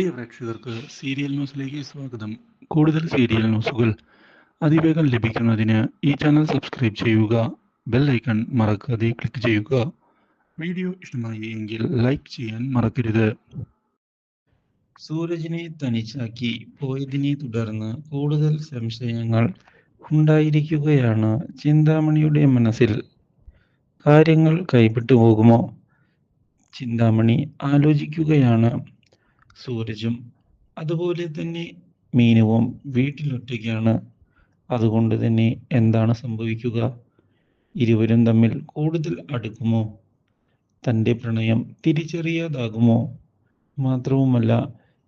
പ്രിയ പ്രേക്ഷകർക്ക് സീരിയൽ ന്യൂസിലേക്ക് സ്വാഗതം. കൂടുതൽ സീരിയൽ ന്യൂസുകൾ അതിവേഗം ലഭിക്കുന്നതിന് ഈ ചാനൽ സബ്സ്ക്രൈബ് ചെയ്യുക ബെൽ ഐക്കൺ മറക്കാതെ ക്ലിക്ക് ചെയ്യുക. വീഡിയോ ഇഷ്ടമായി എങ്കിൽ ലൈക്ക് ചെയ്യാൻ മറക്കരുത്. സൂരജിനെ തനിച്ചാക്കി പോയതിനെ തുടർന്ന് കൂടുതൽ സംശയങ്ങൾ ഉണ്ടായിരിക്കുകയാണ് ചിന്താമണിയുടെ മനസ്സിൽ. കാര്യങ്ങൾ കൈവിട്ടു പോകുമോ? ചിന്താമണി ആലോചിക്കുകയാണ്. സൂരജും അതുപോലെ തന്നെ മീനുവും വീട്ടിലൊറ്റയ്ക്കാണ്. അതുകൊണ്ട് തന്നെ എന്താണ് സംഭവിക്കുക? ഇരുവരും തമ്മിൽ കൂടുതൽ അടുക്കുമോ? തന്റെ പ്രണയം തിരിച്ചറിയാതാകുമോ? മാത്രവുമല്ല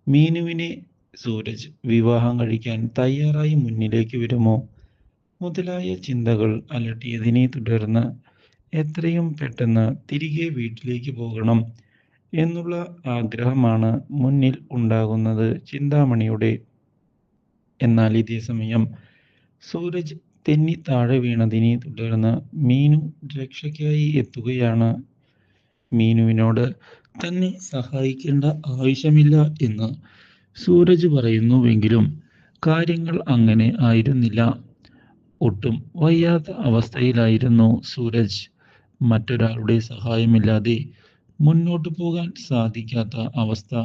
മീനുവിനെ സൂരജ് വിവാഹം കഴിക്കാൻ തയ്യാറായി മുന്നിലേക്ക് വരുമോ? മുതലായ ചിന്തകൾ അലട്ടിയതിനെ തുടർന്ന് എത്രയും പെട്ടെന്ന് തിരികെ വീട്ടിലേക്ക് പോകണം. എന്നുള്ള ആഗ്രഹമാണ് മുന്നിൽ ഉണ്ടാകുന്നത് ചിന്താമണിയുടെ. എന്നാൽ ഇതേ സമയം സൂരജ് തെന്നി താഴെ വീണതിനെ തുടർന്ന് മീനു രക്ഷയ്ക്കായി എത്തുകയാണ്. മീനുവിനോട് തന്നെ സഹായിക്കേണ്ട ആവശ്യമില്ല എന്ന് സൂരജ് പറയുന്നുവെങ്കിലും കാര്യങ്ങൾ അങ്ങനെ ആയിരുന്നില്ല. ഒട്ടും വയ്യാത്ത അവസ്ഥയിലായിരുന്നു സൂരജ്. മറ്റൊരാളുടെ സഹായമില്ലാതെ മുന്നോട്ട് പോകാൻ സാധിക്കാത്ത അവസ്ഥ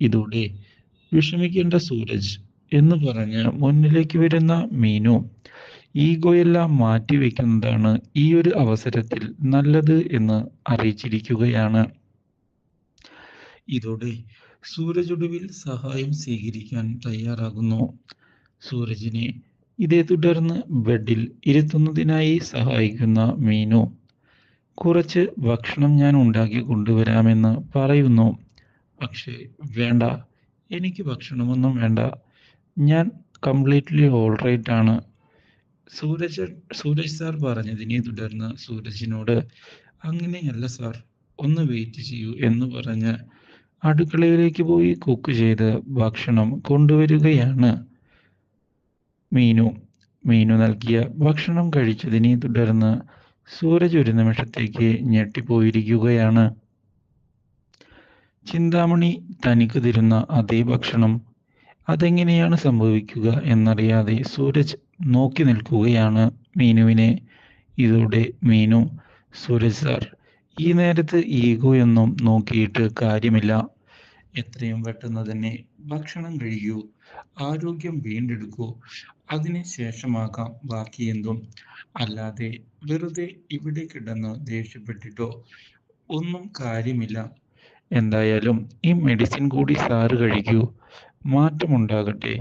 ഇതോടെ വിഷമിക്കേണ്ട സൂരജ് എന്ന് പറഞ്ഞ് മുന്നിലേക്ക് വരുന്ന മീനു. ഈഗോയെല്ലാം മാറ്റിവെക്കുന്നതാണ് ഈ ഒരു അവസരത്തിൽ നല്ലത് എന്ന് അറിയിച്ചിരിക്കുകയാണ്. ഇതോടെ സൂരജ് ഒടുവിൽ സഹായം സ്വീകരിക്കാൻ തയ്യാറാകുന്നു. സൂരജിനെ ഇതേ തുടർന്ന് ബെഡിൽ ഇരുത്തുന്നതിനായി സഹായിക്കുന്ന മീനു. കുറച്ച് ഭക്ഷണം ഞാൻ ഉണ്ടാക്കി കൊണ്ടുവരാമെന്ന് പറയുന്നു. പക്ഷേ വേണ്ട. എനിക്ക് ഭക്ഷണമൊന്നും വേണ്ട. ഞാൻ കംപ്ലീറ്റ്ലി ഓൾറൈറ്റ് ആണ്. സൂരജ് സൂരജ് സാർ പറഞ്ഞതിനെ തുടർന്ന് സൂരജിനോട് അങ്ങനെയല്ല സാർ ഒന്ന് വെയിറ്റ് ചെയ്യൂ എന്ന് പറഞ്ഞ് അടുക്കളയിലേക്ക് പോയി കുക്ക് ചെയ്ത് ഭക്ഷണം കൊണ്ടുവരികയാണ് മീനു. മീനു നൽകിയ ഭക്ഷണം കഴിച്ചതിനെ തുടർന്ന് സൂരജ് ഒരു നിമിഷത്തേക്ക് ഞെട്ടിപ്പോയിരിക്കുകയാണ്. ചിന്താമണി തനിക്ക് തരുന്ന അതേ ഭക്ഷണം അതെങ്ങനെയാണ് സംഭവിക്കുക എന്നറിയാതെ സൂരജ് നോക്കി നിൽക്കുകയാണ് മീനുവിനെ. ഇതോടെ മീനു സൂരജ് സാർ ഈ നേരത്ത് ഒന്നും നോക്കിയിട്ട് കാര്യമില്ല. എത്രയും പെട്ടെന്ന് തന്നെ ഭക്ഷണം കഴിക്കൂ ആരോഗ്യം വീണ്ടെടുക്കൂ അതിന് ശേഷമാകാം ബാക്കി എന്തും. അല്ലാതെ വെറുതെ ഇവിടെ കിടന്ന് ദേഷ്യപ്പെട്ടിട്ടോ ഒന്നും കാര്യമില്ല. എന്തായാലും ഈ മെഡിസിൻ കൂടി സാറ് കഴിക്കൂ. മാറ്റമുണ്ടാകട്ടെ.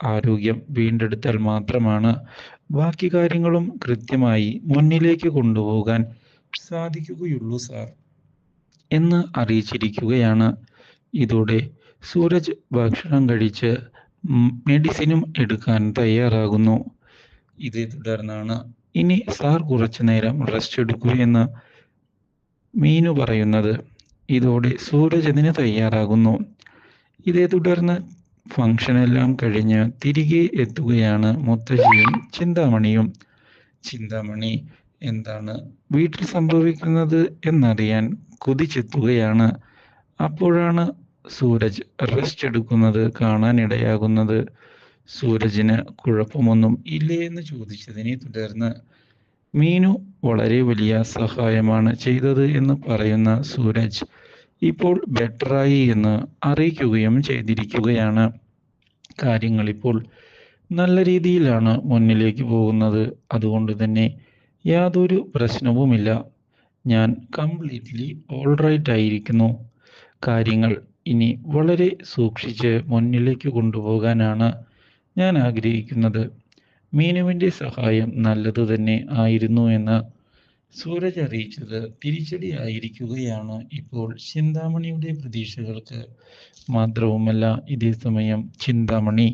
ആരോഗ്യം വീണ്ടെടുത്താൽ മാത്രമാണ് ബാക്കി കാര്യങ്ങളും കൃത്യമായി മുന്നിലേക്ക് കൊണ്ടുപോകാൻ സാധിക്കുകയുള്ളൂ സാർ എന്ന് അറിയിച്ചിരിക്കുകയാണ് ഇതോടെ സൂരജ് ഭക്ഷണം കഴിച്ച് മെഡിസിനും എടുക്കാൻ തയ്യാറാകുന്നു. ഇതേ തുടർന്നാണ് ഇനി സാർ കുറച്ചു നേരം റെസ്റ്റ് എടുക്കൂ എന്ന് മീനു പറയുന്നത്. ഇതോടെ സൂരജ് അതിന് തയ്യാറാകുന്നു. ഇതേ തുടർന്ന് ഫംഗ്ഷനെല്ലാം കഴിഞ്ഞ് തിരികെ എത്തുകയാണ് മുത്തശ്ശിയും ചിന്താമണിയും. ചിന്താമണി എന്താണ് വീട്ടിൽ സംഭവിക്കുന്നത് എന്നറിയാൻ കുതിച്ചെത്തുകയാണ്. അപ്പോഴാണ് സൂരജ് റെസ്റ്റ് എടുക്കുന്നത് കാണാനിടയാകുന്നത്. സൂരജിന് കുഴപ്പമൊന്നും ഇല്ലേ എന്ന് ചോദിച്ചതിനെ തുടർന്ന് മീനു വളരെ വലിയ സഹായമാണ് ചെയ്തത് എന്ന് പറയുന്ന സൂരജ് ഇപ്പോൾ ബെറ്ററായി എന്ന് അറിയിക്കുകയും ചെയ്തിരിക്കുകയാണ്. കാര്യങ്ങൾ ഇപ്പോൾ നല്ല രീതിയിലാണ് മുന്നിലേക്ക് പോകുന്നത്. അതുകൊണ്ട് തന്നെ യാതൊരു പ്രശ്നവുമില്ല. ഞാൻ കംപ്ലീറ്റ്ലി ഓൾറൈറ്റ് ആയിരിക്കുന്നു. കാര്യങ്ങൾ ഇനി വളരെ സൂക്ഷിച്ച് മുന്നിലേക്ക് കൊണ്ടുപോകാനാണ് ഞാൻ ആഗ്രഹിക്കുന്നത്. മീനുവിന്റെ സഹായം നല്ലത് തന്നെ ആയിരുന്നു എന്ന് സൂരജ് അറിയിച്ചത് തിരിച്ചടി ആയിരിക്കുകയാണ് ഇപ്പോൾ ചിന്താമണിയുടെ പ്രതീക്ഷകൾക്ക് മാത്രവുമല്ല ഇതേ സമയം ചിന്താമണി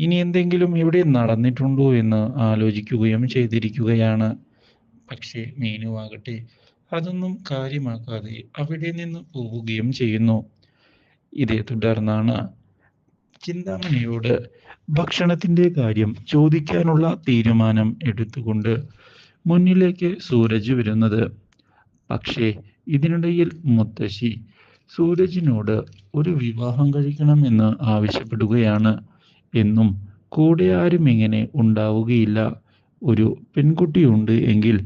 ഇനി എന്തെങ്കിലും ഇവിടെ നടന്നിട്ടുണ്ടോ എന്ന് ആലോചിക്കുകയും ചെയ്തിരിക്കുകയാണ്. പക്ഷേ മീനുവാകട്ടെ അതൊന്നും കാര്യമാക്കാതെ അവിടെ നിന്ന് പോവുകയും ചെയ്യുന്നു. ഇതേ തുടർന്നാണ് ചിന്താമണിയോട് ഭക്ഷണത്തിന്റെ കാര്യം ചോദിക്കാനുള്ള തീരുമാനം എടുത്തുകൊണ്ട് മുന്നിലേക്ക് സൂരജ് വരുന്നത്. പക്ഷേ ഇതിനിടയിൽ മുത്തശ്ശി സൂരജിനോട് ഒരു വിവാഹം കഴിക്കണമെന്ന് ആവശ്യപ്പെടുകയാണ്. എന്നും കൂടെ ആരും ഇങ്ങനെ ഉണ്ടാവുകയില്ല. ഒരു പെൺകുട്ടിയുണ്ട് എങ്കിൽ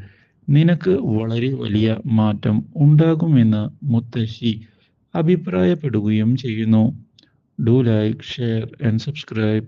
നിനക്ക് വളരെ വലിയ മാറ്റം ഉണ്ടാകുമെന്ന് മുത്തശ്ശി അഭിപ്രായപ്പെടുകയും ചെയ്യുന്നു. Do like share and subscribe